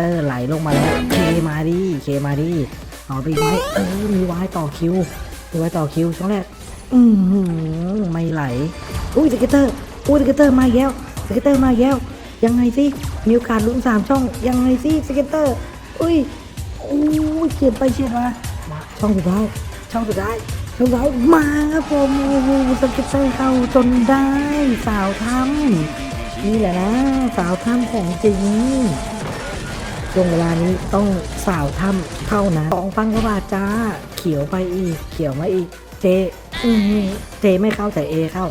เตอร์ไหลลงมาแล้ว เคมาดิ เคมาดิเอาไปไว้เออ มีไว้ต่อคิว มีไว้ต่อคิวช่วงแรก อือหือไม่ไหล อุ้ยสเก็ตเตอร์ อุ้ยสเก็ตเตอร์มาแล้วสเก็ตเตอร์มาแล้ว ยังไงสิ มีโอกาสลุ้นสามช่อง ยังไงสิสเก็ตเตอร์ อุ้ยอุ้ยเฉียดไปเฉียดมาช่องสุดท้าย ช่องสุดท้ายช่องสุดท้ายมาครับผมโอ้โหสเก็ตเตอร์เข้าจนได้ สาวทำนี่แหละนะ สาวถ้ำของจริง ช่วงเวลานี้ต้องสาวถ้ำเข้านะสองพันกว่าบาทจ้า เขียวไปอีก เขียวมาอีก เจ อืมเจไม่เข้าแต่เอเข้า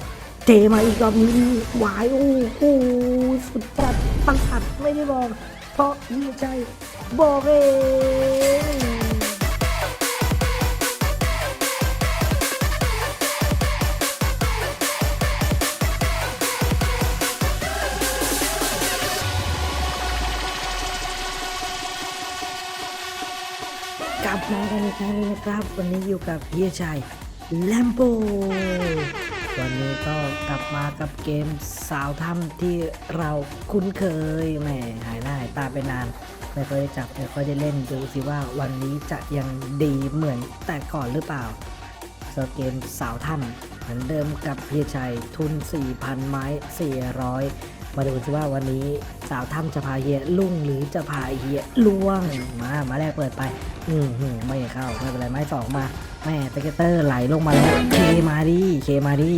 เจมาอีกรอบนี้หวายโอ้โหสุดจัดปังขัดไม่ได้บอก เพราะนี่ใจบอกเอง ครั้งนึงนะครับ วันนี้อยู่กับเฮียชัยแลมโบวันนี้ก็กลับมากับเกมสาวถ้ำที่เราคุ้นเคยแหมหายหน้าหายตาไปนาน ไม่ค่อยได้จับไม่ค่อยได้เล่นดูสิว่าวันนี้จะยังดีเหมือนแต่ก่อนหรือเปล่าสเกมสาวถ้ำเหมือนเดิมกับเฮียชัยทุน 4,000 ไม้ 400 มาดูสิว่าวันนี้สาวถ้ำจะพาเฮียลุ่งหรือจะพาเฮียล่วงมามาแรกเปิดไป อืมไม่เข้าไม่เป็นไรไม้สองมาแม่ตะเกเตอร์ไหลลงมาแล้วเคมาดิเคมาดิ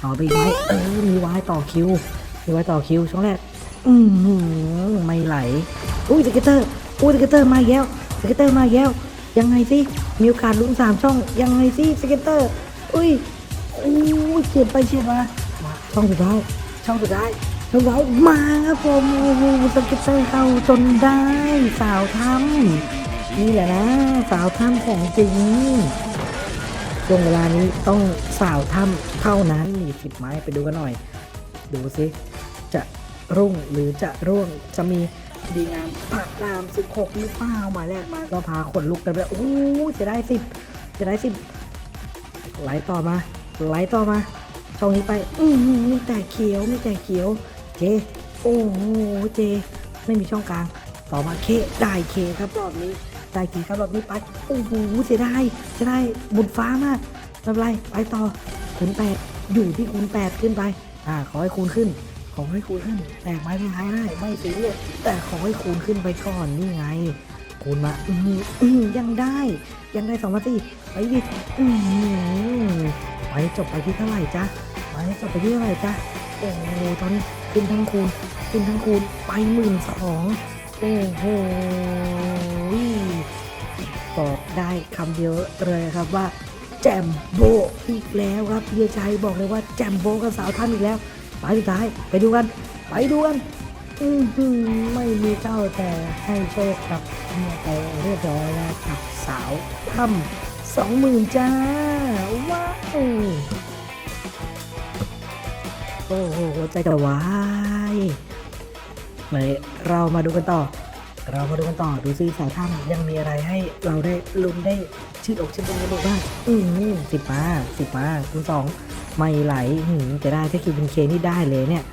เอาไปไว้เออมีไว้ต่อคิวมีไว้ต่อคิวช่วงแรกอืมไม่ไหลอุ้ยตะเกเตอร์อุ้ยตะเกเตอร์มาแล้วตะเกเตอร์มาแล้วยังไงสิมีโอกาสลุ้นสามช่องยังไงสิตะเกเตอร์อุ้ยอุ้ยเฉียดไปเฉียดมาช่องสุดท้ายช่องสุดท้าย ช่องสุดท้มาครับผมโอ้โหสเก็ตเตอร์เข้าจนได้สาวทำนี่แหละนะ สาวถ้ำของจริงช่วงเวลานี้ต้องสาวถ้ำเท่านั้นนี่สิบไม้ไปดูกันหน่อย ดูสิจะรุ่งหรือจะร่วงจะมีดีงามปากตามสิบหกหรือเปล่าหมายแรกมาก็พาขนลุกกันไปโอ้โหจะได้สิบจะได้สิบไหลต่อมาไหลต่อมาช่องนี้ไป อืมีแต่เขียวมีแต่เขียว เจโอ้โหเจ ไม่มีช่องกลาง ต่อมาเคได้เคครับรอบนี้ได้กี่ครับรอบนี้ไปโอ้โหเสียดายเสียดายบุญฟ้ามากไม่เป็นไรไปต่อคูณแปดอยู่ที่คูณแปดขึ้นไป อ่าขอให้คูณขึ้น ขอให้คูณขึ้น แตกไม้ไม่ท้ายได้ไม่ซีเรียแต่ขอให้คูณขึ้นไปก่อนนี่ไง คูณมาอือหืออื้อหือยังได้ยังได้สองพันสี่ไปดิอือหือไปจบไปที่เท่าไหร่จ๊ะไปจบไปที่เท่าไหร่จ๊ะ โอ้โหตอนนี้ขึ้นทั้งคูณขึ้นทั้งคูณไปหมื่นสองโอ้โหบอกได้คำเดียวเลยครับว่า แจมโบอีกแล้วครับเฮียชัยบอกเลยว่าแจมโบกับสาวท่านอีกแล้วไปสุดท้ายไปดูกัน ไปดูกันอือหือไม่มีเจ้าแต่ให้โชคกับเฮียไปเรียบร้อยแล้วกับสาวถ้ำสองหมื่นจ้าว้าว โอ้โหใจจะวายเลยเรามาดูกันต่อ เรามาดูกันต่อดูซิสายถ้ำยังมีอะไรให้เราได้ลุ้นได้ชื่นอกชื่นใจกันบ้างอืมสิบมาสิบมาคูณสองไม่ไหลหืมจะได้ถ้าคิวเป็นเคนี่ได้เลยเนี่ย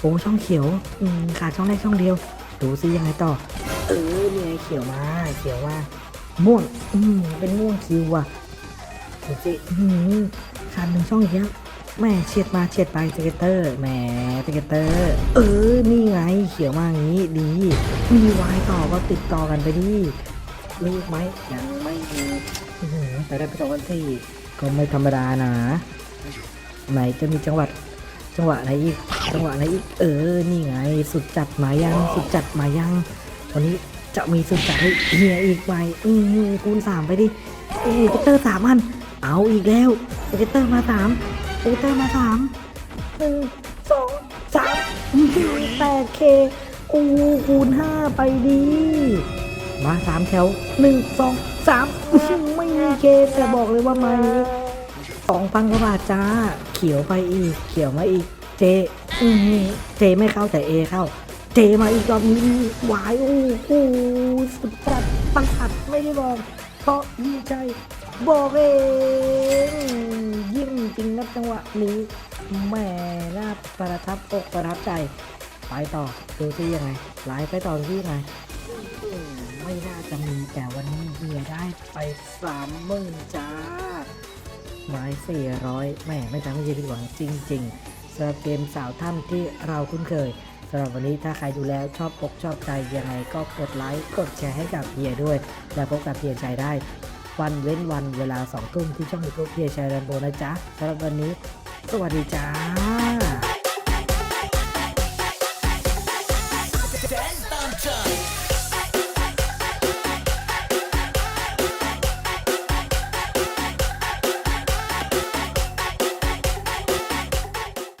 โอ้ช่องเขียวอืมขาดช่องแรกช่องเดียว ดูซิยังไงต่อ เออนี่ไงเขียวมาเขียวมาม่วงอืมเป็นม่วงคิวอะดูสิอืมขาดหนึ่งช่องอีกแล้ว แม่เฉียดมาเฉียดไปสเก็ตเตอร์แหมสเก็ตเตอร์ เออ นี่ไงเขียวมาอย่างนี้ดี มีวายต่อก็ติดต่อกันไปดิลูกไหมยังไม่มีแต่ได้ไปสองวันที่ก็ไม่ธรรมดานะไหนจะมีจังหวัดจังหวะไหนอีก จังหวะไหนอีก เออ นี่ไง สุดจัดมายัง สุดจัดมายัง วันนี้จะมีสุดจัดให้เฮียอีกไหมอือคูณสามไปดิโอ้โหสเกตเตอร์สามอัน เอาอีกแล้วสเกตเตอร์มาสาม เอเตอร์มาสามหนึ่งสองสามแปดเคอูคูณห้าไปดี มาสามแถวหนึ่งสองสามไม่มีเคแต่บอกเลยว่ามานี้สองพันกว่าบาทจ้า เขียวไปอีก เขียวมาอีก เจอือหือเจไม่เข้าแต่เอเข้า เจมาอีกรอบนี้วายโอ้โหสุดจัดปังอัดไม่ได้บอกเพราะดีใจบอกเอง ยิ่งจริงนะจังหวะนี้แหม่น่าประทับอกประทับใจ ไปต่อดูที่ยังไงไลฟ์ไปต่อที่ยังไงน่าจะมีแต่วันนี้เฮียได้ไปสามหมื่นจ้าไม้สี่ร้อยแม่ไม่จำไม่ใช่ผิดหวังจริงๆสำหรับเกมสาวถ้ำที่เราคุ้นเคยสำหรับวันนี้ถ้าใครดูแล้วชอบอกชอบใจยังไงก็กดไลค์กดแชร์ให้กับเฮียด้วย และพบกับเฮียชัยได้ วันเว้นวันเวลาสองทุ่มที่ช่องยูทูบเพียชัยแรมโบนะจ๊ะสำหรับวันนี้ สวัสดีจ้า